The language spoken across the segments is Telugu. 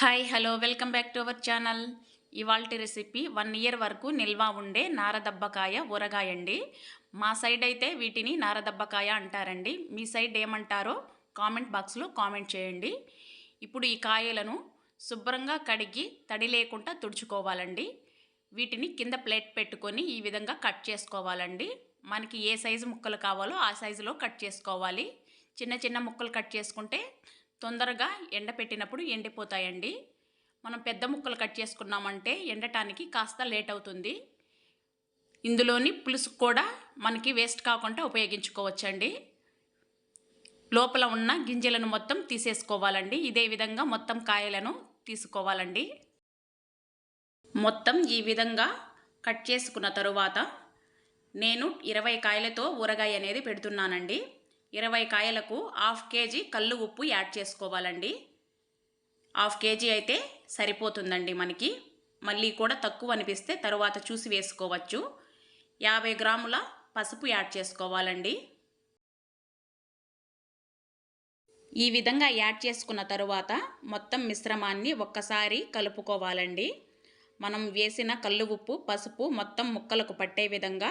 Hi hello welcome back to our channel ఇవాల్టి రెసిపీ వన్ ఇయర్ వరకు నిల్వ ఉండే నారదబ్బకాయ ఊరగాయ అండి మా సైడ్ అయితే వీటిని నారదబ్బకాయ అంటారండి. మీ సైడ్ ఏమంటారో కామెంట్ బాక్స్లో కామెంట్ చేయండి. ఇప్పుడు ఈ కాయలను శుభ్రంగా కడిగి తడి లేకుండా తుడుచుకోవాలండి. వీటిని కింద ప్లేట్ పెట్టుకొని ఈ విధంగా కట్ చేసుకోవాలండి. మనకి ఏ సైజు ముక్కలు కావాలో ఆ సైజులో కట్ చేసుకోవాలి. చిన్న చిన్న ముక్కలు కట్ చేసుకుంటే తొందరగా ఎండపెట్టినప్పుడు ఎండిపోతాయండి. మనం పెద్ద ముక్కలు కట్ చేసుకున్నామంటే ఎండటానికి కాస్త లేట్ అవుతుంది. ఇందులోని పులుసు కూడా మనకి వేస్ట్ కాకుండా ఉపయోగించుకోవచ్చండి. లోపల ఉన్న గింజలను మొత్తం తీసేసుకోవాలండి. ఇదే విధంగా మొత్తం కాయలను తీసుకోవాలండి. మొత్తం ఈ విధంగా కట్ చేసుకున్న తరువాత నేను ఇరవై కాయలతో ఊరగాయ అనేది పెడుతున్నానండి. ఇరవై కాయలకు హాఫ్ కేజీ కళ్ళు ఉప్పు యాడ్ చేసుకోవాలండి. హాఫ్ కేజీ అయితే సరిపోతుందండి మనకి. మళ్ళీ కూడా తక్కువ అనిపిస్తే తరువాత చూసి వేసుకోవచ్చు. యాభై గ్రాముల పసుపు యాడ్ చేసుకోవాలండి. ఈ విధంగా యాడ్ చేసుకున్న తరువాత మొత్తం మిశ్రమాన్ని ఒక్కసారి కలుపుకోవాలండి. మనం వేసిన కళ్ళు ఉప్పు పసుపు మొత్తం ముక్కలకు పట్టే విధంగా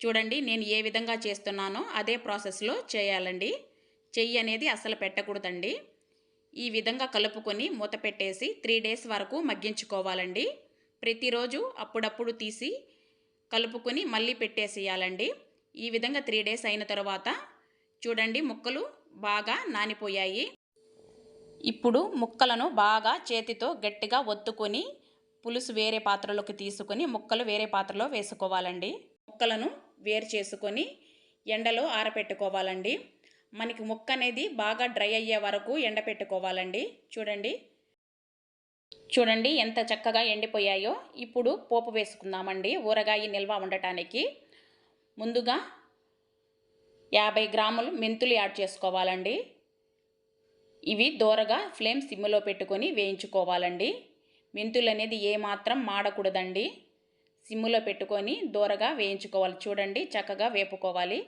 చూడండి నేను ఏ విధంగా చేస్తున్నానో అదే ప్రాసెస్లో చేయాలండి. చెయ్యి అనేది అసలు పెట్టకూడదండి. ఈ విధంగా కలుపుకొని మూత పెట్టేసి త్రీ డేస్ వరకు మగ్గించుకోవాలండి. ప్రతిరోజు అప్పుడప్పుడు తీసి కలుపుకొని మళ్ళీ పెట్టేసేయాలండి. ఈ విధంగా త్రీ డేస్ అయిన తర్వాత చూడండి ముక్కలు బాగా నానిపోయాయి. ఇప్పుడు ముక్కలను బాగా చేతితో గట్టిగా ఒత్తుకొని పులుసు వేరే పాత్రలోకి తీసుకొని ముక్కలు వేరే పాత్రలో వేసుకోవాలండి. ముక్కలను వేరు చేసుకొని ఎండలో ఆరపెట్టుకోవాలండి. మనకి ముక్క అనేది బాగా డ్రై అయ్యే వరకు ఎండపెట్టుకోవాలండి. చూడండి. చూడండి ఎంత చక్కగా ఎండిపోయాయో. ఇప్పుడు పోపు వేసుకుందామండి. ఊరగాయ నిల్వ ఉండటానికి. ముందుగా యాభై గ్రాములు మెంతులు యాడ్ చేసుకోవాలండి. ఇవి దోరగా ఫ్లేమ్ సిమ్లో పెట్టుకొని వేయించుకోవాలండి. మెంతులు అనేది ఏమాత్రం మాడకూడదండి. సిమ్ములో పెట్టుకొని దూరగా వేయించుకోవాలి. చూడండి చక్కగా వేపుకోవాలి.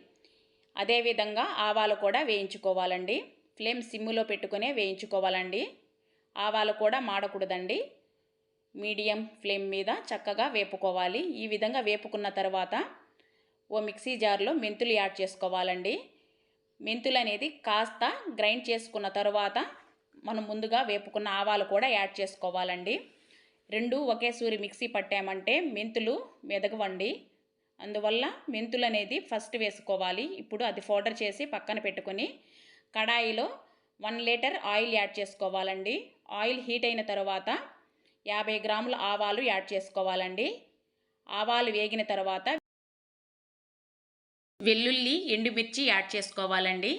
అదేవిధంగా ఆవాలు కూడా వేయించుకోవాలండి. ఫ్లేమ్ సిమ్ములో పెట్టుకునే వేయించుకోవాలండి. ఆవాలు కూడా మాడకూడదండి. మీడియం ఫ్లేమ్ మీద చక్కగా వేపుకోవాలి. ఈ విధంగా వేపుకున్న తర్వాత ఓ మిక్సీ జార్లో మెంతులు యాడ్ చేసుకోవాలండి. మెంతులు అనేది కాస్త గ్రైండ్ చేసుకున్న తర్వాత మనం ముందుగా వేపుకున్న ఆవాలు కూడా యాడ్ చేసుకోవాలండి. రెండు ఒకే సూరి మిక్సీ పట్టామంటే మెంతులు మెదగవండి అందువల్ల మెంతులు అనేది ఫస్ట్ వేసుకోవాలి. ఇప్పుడు అది పౌడర్ చేసి పక్కన పెట్టుకొని కడాయిలో వన్ లీటర్ ఆయిల్ యాడ్ చేసుకోవాలండి. ఆయిల్ హీట్ అయిన తర్వాత యాభై గ్రాముల ఆవాలు యాడ్ చేసుకోవాలండి. ఆవాలు వేగిన తర్వాత వెల్లుల్లి ఎండుమిర్చి యాడ్ చేసుకోవాలండి.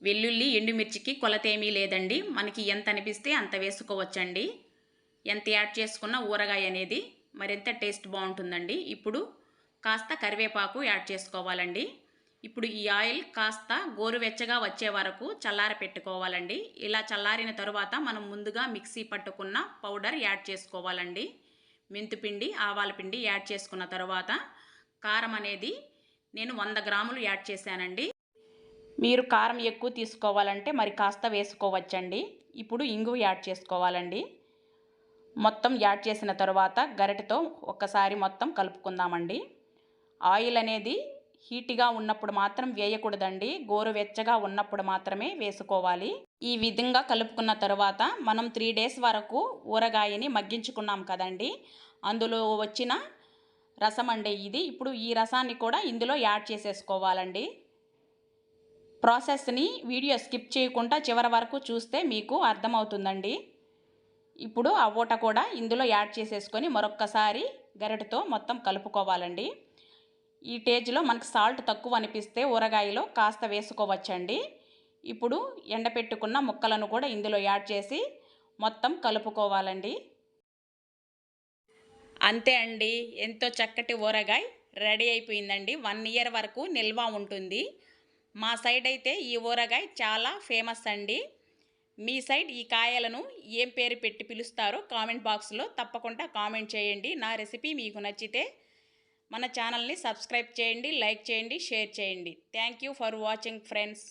వెల్లుల్లి ఎండుమిర్చికి కొలత ఏమీ లేదండి. మనకి ఎంత అనిపిస్తే అంత వేసుకోవచ్చండి. ఎంత యాడ్ చేసుకున్న ఊరగాయ అనేది మరింత టేస్ట్ బాగుంటుందండి. ఇప్పుడు కాస్త కరివేపాకు యాడ్ చేసుకోవాలండి. ఇప్పుడు ఈ ఆయిల్ కాస్త గోరువెచ్చగా వచ్చే వరకు చల్లార పెట్టుకోవాలండి. ఇలా చల్లారిన తరువాత మనం ముందుగా మిక్సీ పట్టుకున్న పౌడర్ యాడ్ చేసుకోవాలండి. మెంతుపిండి ఆవాల పిండి యాడ్ చేసుకున్న తర్వాత కారం అనేది నేను వంద గ్రాములు యాడ్ చేశానండి. మీరు కారం ఎక్కువ తీసుకోవాలంటే మరి కాస్త వేసుకోవచ్చండి. ఇప్పుడు ఇంగు యాడ్ చేసుకోవాలండి. మొత్తం యాడ్ చేసిన తర్వాత గరిటెతో ఒక్కసారి మొత్తం కలుపుకుందామండి. ఆయిల్ అనేది హీట్గా ఉన్నప్పుడు మాత్రం వేయకూడదండి. గోరువెచ్చగా ఉన్నప్పుడు మాత్రమే వేసుకోవాలి. ఈ విధంగా కలుపుకున్న తర్వాత మనం త్రీ డేస్ వరకు ఊరగాయని మగ్గించుకున్నాం కదండి. అందులో వచ్చిన రసం అండి ఇది. ఇప్పుడు ఈ రసాన్ని కూడా ఇందులో యాడ్ చేసేసుకోవాలండి. ప్రాసెస్ని వీడియో స్కిప్ చేయకుండా చివరి వరకు చూస్తే మీకు అర్థమవుతుందండి. ఇప్పుడు ఆ ఊట కూడా ఇందులో యాడ్ చేసేసుకొని మరొక్కసారి గరిటతో మొత్తం కలుపుకోవాలండి. ఈ టేజ్లో మనకు సాల్ట్ తక్కువ అనిపిస్తే ఊరగాయలో కాస్త వేసుకోవచ్చండి. ఇప్పుడు ఎండపెట్టుకున్న ముక్కలను కూడా ఇందులో యాడ్ చేసి మొత్తం కలుపుకోవాలండి. అంతే అండి. ఎంతో చక్కటి ఊరగాయ రెడీ అయిపోయిందండి. వన్ ఇయర్ వరకు నిల్వ ఉంటుంది. మా సైడ్ అయితే ఈ ఊరగాయ చాలా ఫేమస్ అండి. మీ సైడ్ ఈ కాయలను ఏం పేరు పెట్టి పిలుస్తారో కామెంట్ బాక్స్లో తప్పకుండా కామెంట్ చేయండి. నా రెసిపీ మీకు నచ్చితే మన ఛానల్ని సబ్స్క్రైబ్ చేయండి లైక్ చేయండి షేర్ చేయండి. Thank you for watching friends.